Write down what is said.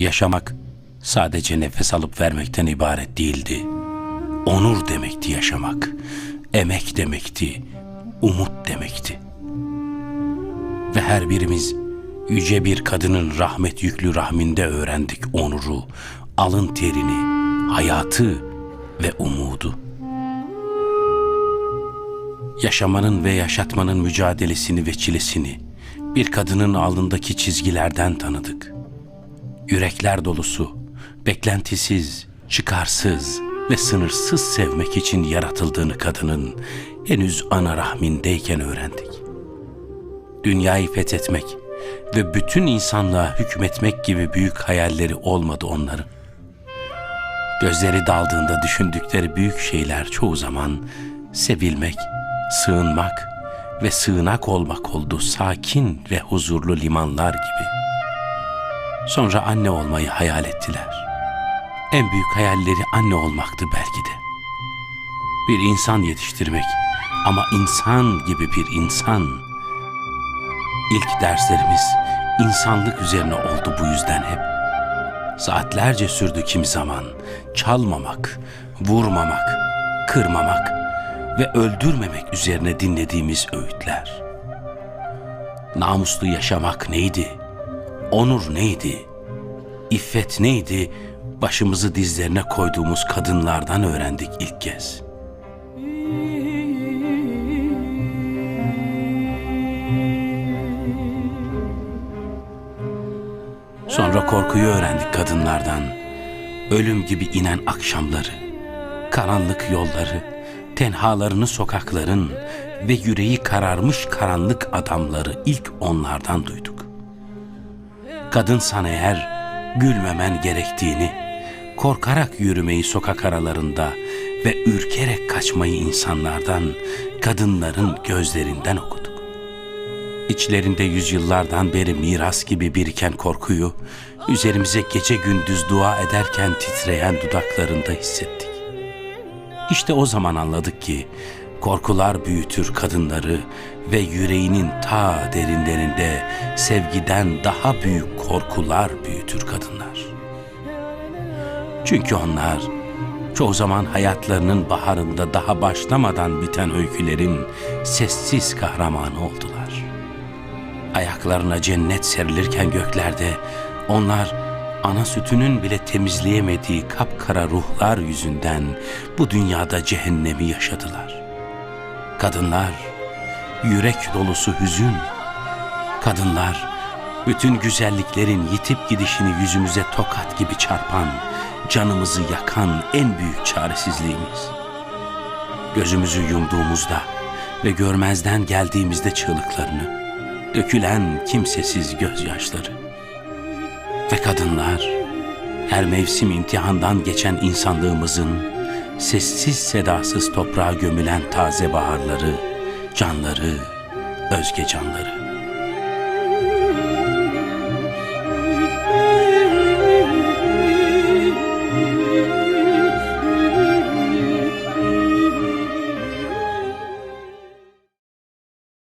Yaşamak sadece nefes alıp vermekten ibaret değildi. Onur demekti yaşamak. Emek demekti. Umut demekti. Ve her birimiz yüce bir kadının rahmet yüklü rahminde öğrendik onuru, alın terini, hayatı ve umudu. Yaşamanın ve yaşatmanın mücadelesini ve çilesini bir kadının alnındaki çizgilerden tanıdık. Yürekler dolusu, beklentisiz, çıkarsız ve sınırsız sevmek için yaratıldığını kadının henüz ana rahmindeyken öğrendik. Dünyayı fethetmek ve bütün insanlığa hükmetmek gibi büyük hayalleri olmadı onların. Gözleri daldığında düşündükleri büyük şeyler çoğu zaman sevilmek, sığınmak ve sığınak olmak oldu sakin ve huzurlu limanlar gibi. Sonra anne olmayı hayal ettiler. En büyük hayalleri anne olmaktı belki de. Bir insan yetiştirmek ama insan gibi bir insan. İlk derslerimiz insanlık üzerine oldu bu yüzden hep. Saatlerce sürdü kimi zaman. Çalmamak, vurmamak, kırmamak ve öldürmemek üzerine dinlediğimiz öğütler. Namuslu yaşamak neydi? Onur neydi? İffet neydi? Başımızı dizlerine koyduğumuz kadınlardan öğrendik ilk kez. Sonra korkuyu öğrendik kadınlardan. Ölüm gibi inen akşamları, karanlık yolları, tenhalarını sokakların ve yüreği kararmış karanlık adamları ilk onlardan duyduk. Kadınsan eğer gülmemen gerektiğini, korkarak yürümeyi sokak aralarında ve ürkerek kaçmayı insanlardan, kadınların gözlerinden okuduk. İçlerinde yüzyıllardan beri miras gibi biriken korkuyu üzerimize gece gündüz dua ederken titreyen dudaklarında hissettik. İşte o zaman anladık ki korkular büyütür kadınları ve yüreğinin ta derinlerinde sevgiden daha büyük korkular büyütür kadınlar. Çünkü onlar çoğu zaman hayatlarının baharında daha başlamadan biten öykülerin sessiz kahramanı oldular ayaklarına cennet serilirken göklerde onlar ana sütünün bile temizleyemediği kapkara ruhlar yüzünden bu dünyada cehennemi yaşadılar. Kadınlar yürek dolusu hüzün. Kadınlar bütün güzelliklerin yitip gidişini yüzümüze tokat gibi çarpan, canımızı yakan en büyük çaresizliğimiz. Gözümüzü yumduğumuzda ve görmezden geldiğimizde çığlıklarını, dökülen kimsesiz gözyaşları. Ve kadınlar, her mevsim imtihandan geçen insanlığımızın sessiz sedasız toprağa gömülen taze baharları, canları, özge canları.